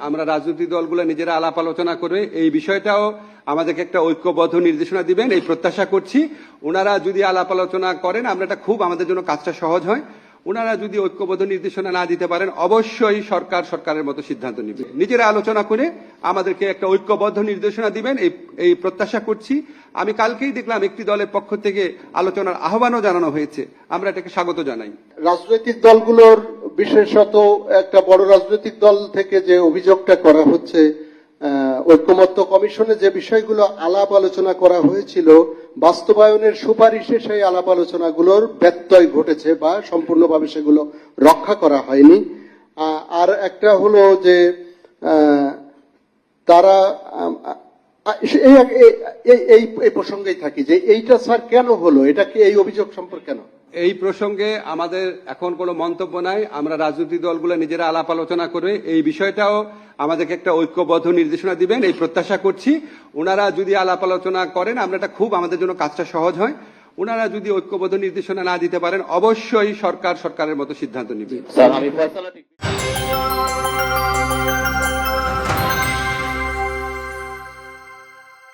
আমরা রাজনৈতিক দলগুলো নিজেরা আলাপ আলোচনা করে এই বিষয়টাও আমাদেরকে একটা ঐক্যবদ্ধ নির্দেশনা দিবেন, এই প্রত্যাশা করছি। ওনারা যদি আলাপ আলোচনা করেন, আমরা এটা খুব আমাদের জন্য কাজটা সহজ হয়। ওনারা যদি ঐক্যবদ্ধ নির্দেশনা না দিতে পারেন, অবশ্যই সরকার সরকারের মতো সিদ্ধান্ত নেবে। নিজেরা আলোচনা করে আমাদেরকে একটা ঐক্যবদ্ধ নির্দেশনা দিবেন, এই এই প্রত্যাশা করছি। আমি কালকেই দেখলাম একটি দলের পক্ষ থেকে আলোচনার আহ্বানও জানানো হয়েছে। আমরা এটাকে স্বাগত জানাই। রাজনৈতিক দলগুলোর বিশেষত একটা বড় রাজনৈতিক দল থেকে যে অভিযোগটা করা হচ্ছে আহ, ঐকমত্য কমিশনে যে বিষয়গুলো আলাপ আলোচনা করা হয়েছিল বাস্তবায়নের সুপারিশে সেই আলাপ আলোচনাগুলোর ব্যত্যয় ঘটেছে বা সম্পূর্ণভাবে সেগুলো রক্ষা করা হয়নি। আর একটা হলো যে তারা এই এই- এই এই- এই প্রসঙ্গেই থাকি যে এইটা স্যার কেন হলো? এটা কি এই অভিযোগ সম্পর্কে কেন? এই প্রসঙ্গে আমাদের এখন কোনো মন্তব্য নাই। আমরা রাজনৈতিক দলগুলো নিজেরা আলাপ আলোচনা করে এই বিষয়টাও আমাদেরকে একটা ঐক্যবদ্ধ নির্দেশনা দিবেন এই প্রত্যাশা করছি। ওনারা যদি আলাপ আলোচনা করেন আমরা এটা খুব আমাদের জন্য কাজটা সহজ হয়। ওনারা যদি ঐক্যবদ্ধ নির্দেশনা না দিতে পারেন অবশ্যই সরকার সরকারের মতো সিদ্ধান্ত নেবে। স্যার আমি ফয়সালা